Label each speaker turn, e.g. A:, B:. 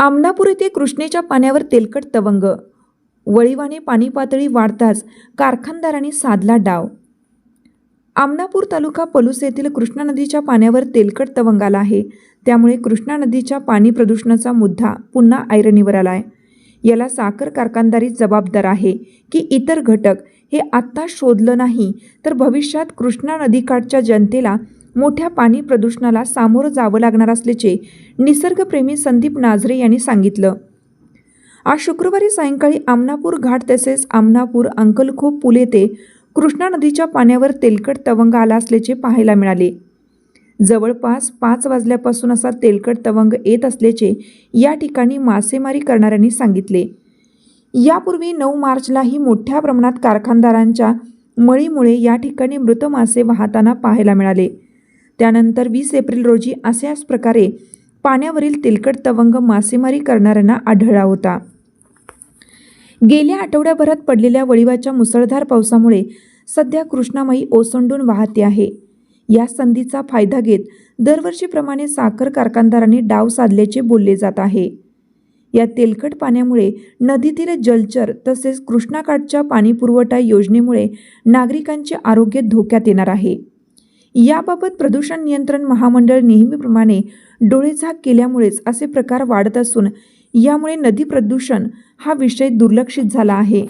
A: आमनापूर येथे कृष्णेच्या पाण्यावर तेलकट तवंग. वळीवाने पाणी पातळी वाढताच कारखानदारांनी साधला डाव. आमनापूर तालुका पलूस येथील कृष्णा नदीच्या पाण्यावर तेलकट तवंग आला आहे. त्यामुळे कृष्णा नदीच्या पाणी प्रदूषणाचा मुद्दा पुन्हा ऐरणीवर आला आहे याला साखर कारखानदारी जबाबदार आहे की इतर घटक हे आत्ता शोधलं नाही तर भविष्यात कृष्णा नदीकाठच्या जनतेला मोठ्या पाणी प्रदूषणाला सामोरं जावं लागणार असल्याचे निसर्गप्रेमी संदीप नाझरे यांनी सांगितलं. आज शुक्रवारी सायंकाळी आमनापूर घाट तसेच आमनापूर अंकलखोप पुल येथे कृष्णा नदीच्या पाण्यावर तेलकट तवंग आला असल्याचे पाहायला मिळाले. जवळपास पाच वाजल्यापासून असा तेलकट तवंग येत असल्याचे या ठिकाणी मासेमारी करणाऱ्यांनी सांगितले. यापूर्वी नऊ मार्चलाही मोठ्या प्रमाणात कारखानदारांच्या मळीमुळे या ठिकाणी मृत मासे वाहताना पाहायला मिळाले. त्यानंतर वीस एप्रिल रोजी अशाच प्रकारे पाण्यावरील तेलकट तवंग मासेमारी करणाऱ्यांना आढळला होता. गेल्या आठवड्याभरात पडलेल्या वळिवाच्या मुसळधार पावसामुळे सध्या कृष्णामाई ओसंडून वाहते आहे. या संधीचा फायदा घेत दरवर्षीप्रमाणे साखर कारखानदारांनी डाव साधल्याचे बोलले जात आहे. या तेलकट पाण्यामुळे नदीतील जलचर तसेच कृष्णाकाठच्या पाणीपुरवठा योजनेमुळे नागरिकांचे आरोग्य धोक्यात येणार आहे. याबाबत प्रदूषण नियंत्रण महामंडळ नेहमीप्रमाणे डोळेझाक केल्यामुळेच असे प्रकार वाढत असून यामुळे नदी प्रदूषण हा विषय दुर्लक्षित झाला आहे.